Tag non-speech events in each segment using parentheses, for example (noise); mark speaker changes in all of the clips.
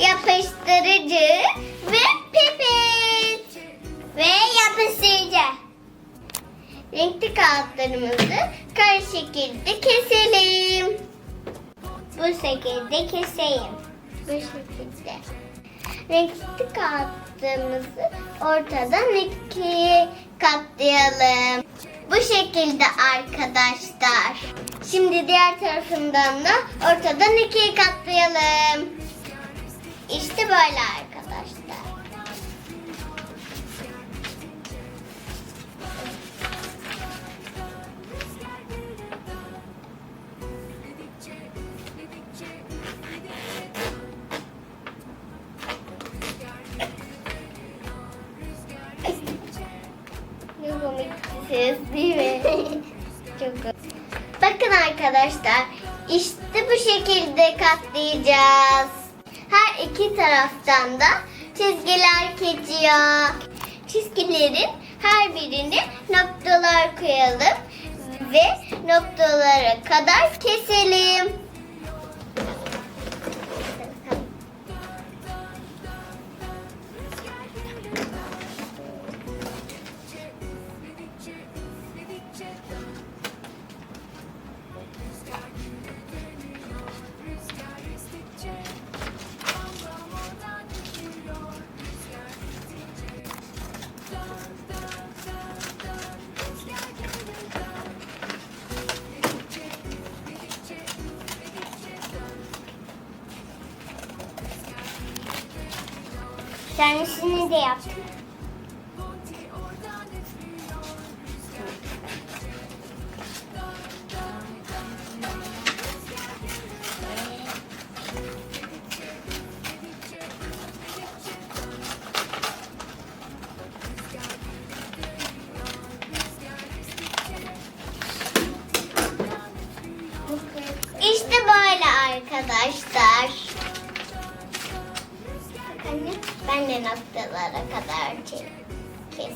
Speaker 1: yapıştırıcı ve pipet ve yapıştırıcı. Renkli kağıtlarımızı kare şekilde keselim. Bu şekilde keseyim. Bu şekilde. Renkli kağıtlarımızı ortadan ikiye katlayalım. Bu şekilde arkadaşlar. Şimdi diğer tarafından da ortadan ikiye katlayalım. İşte böyle arkadaşlar. Ses değil mi? (laughs) Çok. Bakın arkadaşlar işte bu şekilde katlayacağız. İki taraftan da çizgiler geçiyor. Çizgilerin her birine noktalar koyalım ve noktalara kadar keselim. Kendisini de yaptım. De noktalara kadar kes.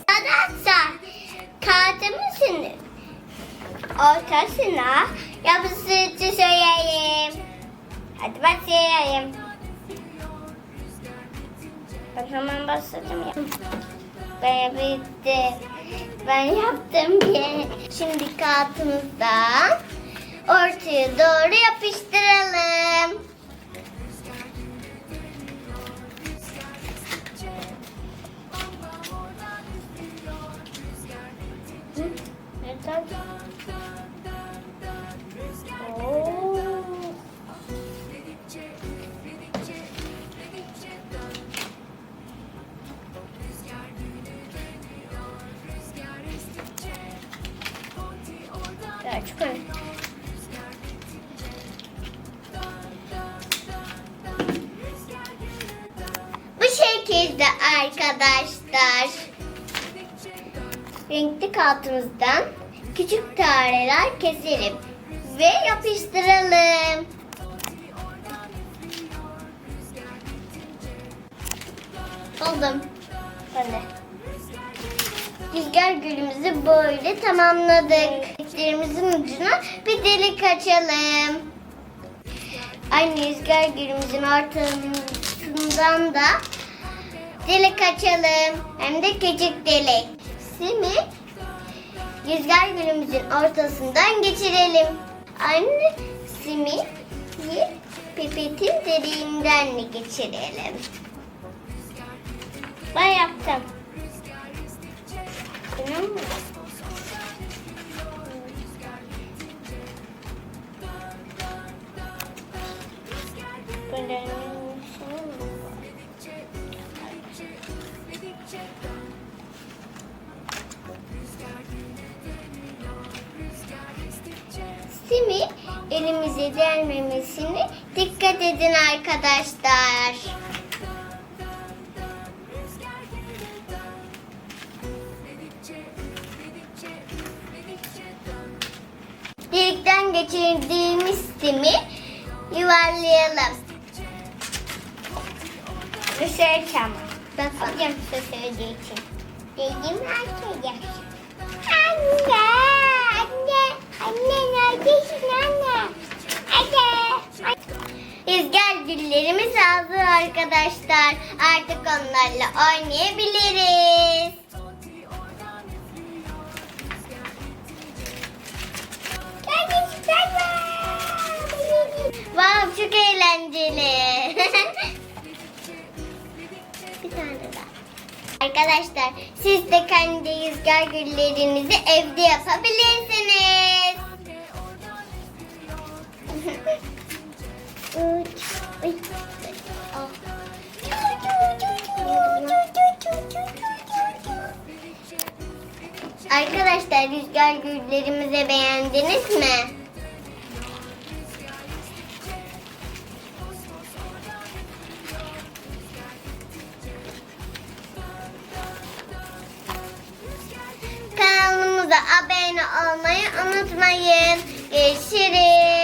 Speaker 1: Arkadaşlar, kağıdımızın ortasına yapıştırıcı söyleyeyim. Hadi başlayayım. Ben hemen başladım ya. Ben bitti. Ben yaptım bir. Şimdi kağıtımızdan ortaya doğru yapıştıralım. Çıkar. Bu şekilde arkadaşlar. Renkli kağıtımızdan küçük taneler keselim ve yapıştıralım. Oldum. Ben de. Rüzgar gülümüzü böyle tamamladık. Renklerimizin ucuna bir delik açalım. Aynı rüzgar gülümüzün ortasından da delik açalım. Hem de küçük delik. Simi rüzgar gülümüzün ortasından geçirelim. Aynı simi pipetin deliğinden de geçirelim. Ben yaptım. Böyle Simi elimize değmemesini dikkat edin arkadaşlar. Geçirdiğimiz simi yuvarlayalım. Dışarı alacağım size söylediği için. Dediğim her yaş. Anne! Anne! Anne neredesin anne? Anne! Rüzgar güllerimiz hazır arkadaşlar. Artık onlarla oynayabiliriz. Wow çok eğlenceli. Bir tane daha. Arkadaşlar siz de kendi rüzgar güllerinizi evde yapabilirsiniz. Uç, uç. Arkadaşlar rüzgar güllerimizi beğendiniz mi? Kanalımıza abone olmayı unutmayın. Görüşürüz.